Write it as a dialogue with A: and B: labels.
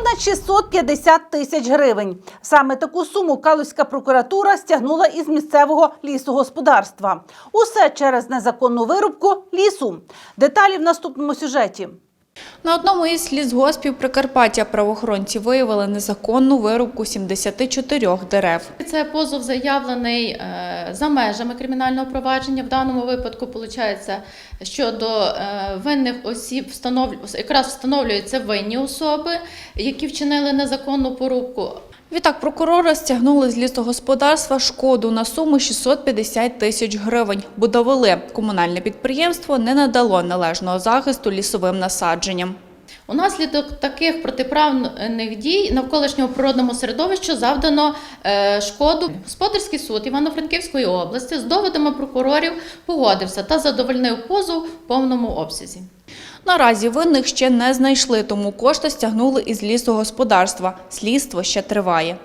A: Понад 650 тисяч гривень. Саме таку суму Калузька прокуратура стягнула із місцевого лісогосподарства. Усе через незаконну вирубку лісу. Деталі в наступному сюжеті.
B: На одному із лісгоспів Прикарпаття правоохоронці виявили незаконну вирубку 74 дерев.
C: Це позов заявлений е, за межами кримінального провадження. В даному випадку виходить, щодо до винних осіб встановлю... якраз встановлюються винні особи, які вчинили незаконну порубку.
B: Відтак прокурори стягнули з лісогосподарства шкоду на суму 650 тисяч гривень, бо довели, комунальне підприємство не надало належного захисту лісовим насадженням.
C: Унаслідок таких протиправних дій навколишнього природному середовищу завдано е, шкоду. Господарський суд Івано-Франківської області з доводами прокурорів погодився та задовольнив позов в повному обсязі.
B: Наразі винних ще не знайшли, тому кошти стягнули із лісогосподарства. Слідство ще триває.